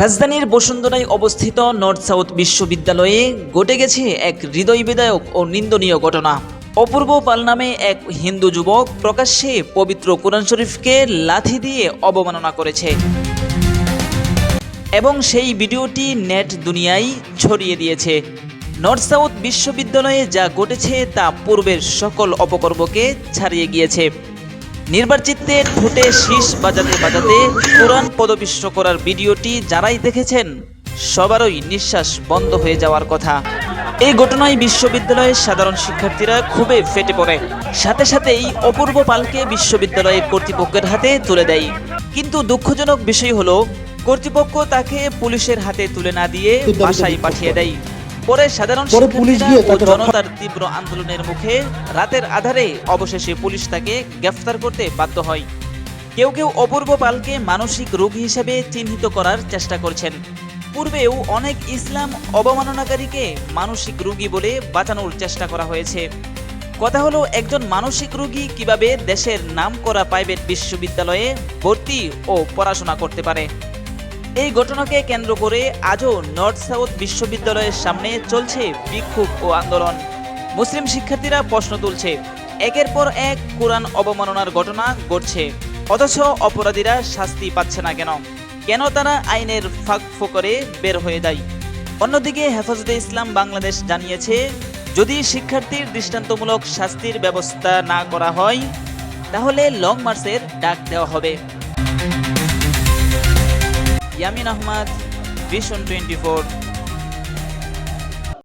রাজধানীর বসুন্ধরায় অবস্থিত north south বিশ্ববিদ্যালয়ে ঘটে গেছে এক হৃদয় বিদায়ক ও নিন্দনীয় ঘটনা। অপূর্ব পাল নামে এক হিন্দু যুবক প্রকাশ্যে পবিত্র কোরআন শরীফকে লাথি দিয়ে অবমাননা করেছে। এবং সেই ভিডিওটি নেট দুনিয়ায় ছড়িয়ে দিয়েছে। নর্থ সাউথ বিশ্ববিদ্যালয়ে যা ঘটেছে তা পূর্বের সকল অপকর্মকে ছাড়িয়ে গিয়েছে। নির্বাচিতে ঠোঁটে শীষ বাজাতে বাজাতে কোরআন পদবিষ্ট করার ভিডিওটি যারাই দেখেছেন, সবারই নিঃশ্বাস বন্ধ হয়ে যাওয়ার কথা। এই ঘটনায় বিশ্ববিদ্যালয়ের সাধারণ শিক্ষার্থীরা খুবই ফেটে পড়ে। সাথে সাথেই অপূর্ব পালকে বিশ্ববিদ্যালয়ের কর্তৃপক্ষের হাতে তুলে দেয়। কিন্তু দুঃখজনক বিষয় হলো, কর্তৃপক্ষ তাকে পুলিশের হাতে তুলে না দিয়ে বাসায় পাঠিয়ে দেয়। পরে সাধারণ জনতার তীব্র আন্দোলনের মুখে রাতের আধারে অবশেষে পুলিশ তাকে গ্রেফতার করতে বাধ্য হয়। কেউ কেউ অপূর্ব পালকে মানসিক রোগী হিসেবে চিহ্নিত করার চেষ্টা করছেন। পূর্বেও অনেক ইসলাম অবমাননাকারীকে মানসিক রোগী বলে বাঁচানোর চেষ্টা করা হয়েছে। কথা হলো একজন মানসিক রোগী কীভাবে দেশের নাম করা প্রাইভেট বিশ্ববিদ্যালয়ে ভর্তি ও পড়াশোনা করতে পারে? এই ঘটনাকে কেন্দ্র করে আজও নর্থ সাউথ বিশ্ববিদ্যালয়ের সামনে চলছে বিক্ষোভ ও আন্দোলন। মুসলিম শিক্ষার্থীরা প্রশ্ন তুলছে, একের পর এক কোরআন অবমাননার ঘটনা ঘটছে, অথচ অপরাধীরা শাস্তি পাচ্ছে না কেন? কেন তারা আইনের ফাঁক ফোকরে বের হয়ে যায়? অন্যদিকে হেফাজতে ইসলাম বাংলাদেশ জানিয়েছে, যদি শিক্ষার্থীর দৃষ্টান্তমূলক শাস্তির ব্যবস্থা না করা হয়, তাহলে লং মার্চের ডাক দেওয়া হবে। Yamin Ahmad vision twenty four